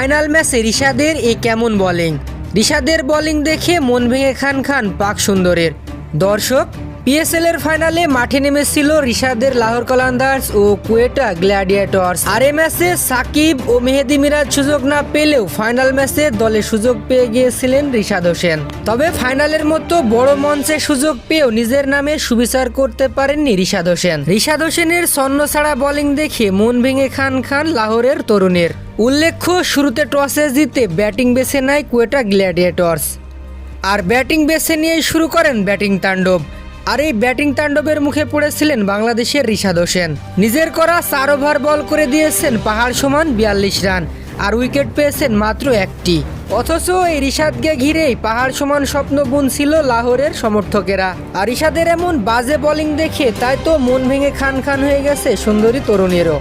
Final ম্যাচে রিশাদের এ কেমন bowling রিশাদের bowling দেখে মন ভেঙে খান খান পাক সুন্দরের। দর্শক পিএসএল এর ফাইনালে মাঠে নেমেছিল রিশাদের লাহোর কলান্দার্স ও কুয়েটা গ্ল্যাডিয়েটর্স। আর এ ম্যাচে সাকিব ও মেহেদি মিরাজ সুযোগ না পেলেও ফাইনাল ম্যাচে দলে সুযোগ পেয়ে গিয়েছিলেন রিশাদ হোসেন। তবে ফাইনালের মতো বড় মঞ্চে সুযোগ পেয়েও নিজের নামে সুবিচার করতে পারেননি রিশাদ হোসেন। রিশাদ হোসেনের স্বর্ণ ছাড়া বোলিং দেখে মন ভেঙে খান খান লাহোরের তরুণের। উল্লেখ্য, শুরুতে টসে জিতে ব্যাটিং বেছে নেয় কুয়েটা গ্ল্যাডিয়েটর্স। আর ব্যাটিং বেছে নিয়ে শুরু করেন ব্যাটিং তাণ্ডব। আর এই ব্যাটিং তাণ্ডবের মুখে পড়েছিলেন বাংলাদেশের ঋষাদ হোসেন। নিজের করা চার ওভার বল করে দিয়েছেন পাহাড় সমান বিয়াল্লিশ রান, আর উইকেট পেয়েছেন মাত্র একটি। অথচ এই রিশাদকে ঘিরেই পাহাড় সমান স্বপ্ন বুনছিল লাহোরের সমর্থকেরা। আর রিশাদের এমন বাজে বোলিং দেখে তাই তো মন ভেঙে খান খান হয়ে গেছে সুন্দরী তরুণেরও।